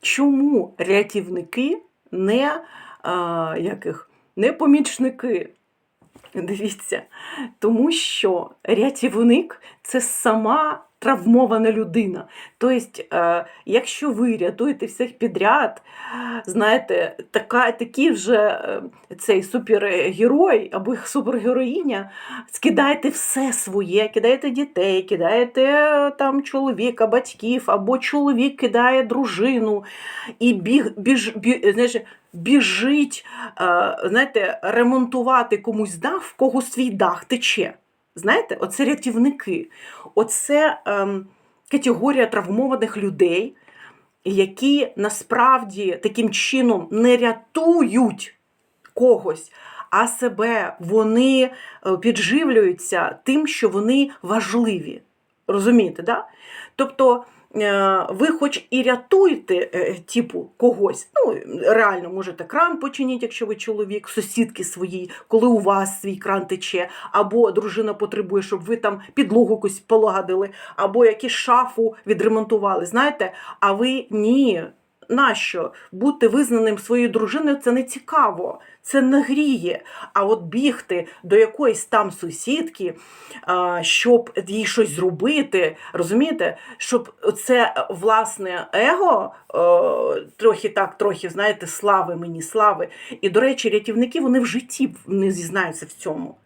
чому рятівники не, а, яких, не помічники? Дивіться, тому що рятівник це сама травмована людина. Тобто, е, якщо ви рятуєте всіх підряд, знаєте, така, такий вже е, цей супергерой або супергероїня, скидаєте все своє, кидаєте дітей, кидаєте е, там чоловіка, батьків, або чоловік кидає дружину і біг, біж, бі, знаєш, біжить, знаєте, ремонтувати комусь дах, в кого свій дах тече. Знаєте, оце рятівники, оце ем, категорія травмованих людей, які насправді таким чином не рятують когось, а себе вони е, підживлюються тим, що вони важливі. Розумієте, да? Тобто ви хоч і рятуєте е, типу когось, ну реально можете кран починіть, якщо ви чоловік, сусідки свої, коли у вас свій кран тече, або дружина потребує, щоб ви там підлогу якусь полагодили, або якісь шафу відремонтували. Знаєте, а ви ні. Нащо бути визнаним своєю дружиною це не цікаво, це не гріє. А от бігти до якоїсь там сусідки, щоб їй щось зробити, розумієте, щоб це власне его трохи так, трохи, знаєте, слави мені, слави. І, до речі, рятівники вони в житті не зізнаються в цьому.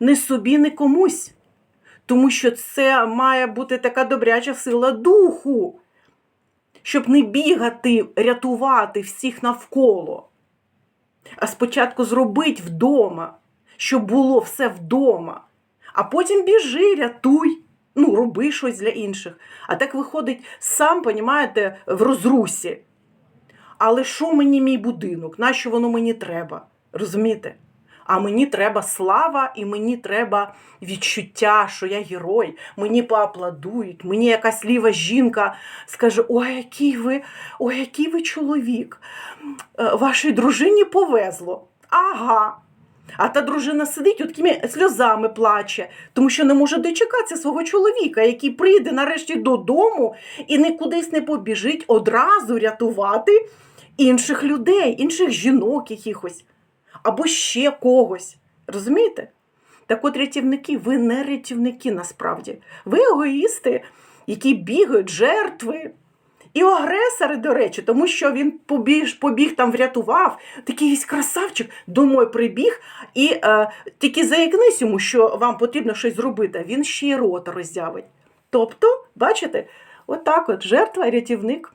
Не собі, не комусь. Тому що це має бути така добряча сила духу щоб не бігати, рятувати всіх навколо. А спочатку зробить вдома, щоб було все вдома. А потім біжи, рятуй, ну, роби щось для інших. А так виходить, сам, понімаєте, в розрусі. Але що мені мій будинок? Нащо воно мені треба? Розумієте? А мені треба слава, і мені треба відчуття, що я герой. Мені поаплодують, мені якась ліва жінка скаже: Ой, який ви, ой, який ви чоловік. Е, Вашій дружині повезло. Ага. А та дружина сидить, от такими сльозами плаче, тому що не може дочекатися свого чоловіка, який прийде нарешті додому і не кудись не побіжить одразу рятувати інших людей, інших жінок якихось або ще когось. Розумієте? Так от рятівники, ви не рятівники насправді. Ви егоїсти, які бігають, жертви. І агресори, до речі, тому що він побіг, побіг там врятував, такий красавчик домой прибіг, і е, тільки заякнись йому, що вам потрібно щось зробити, він ще й рота роздявить. Тобто, бачите, отак от, от жертва, рятівник.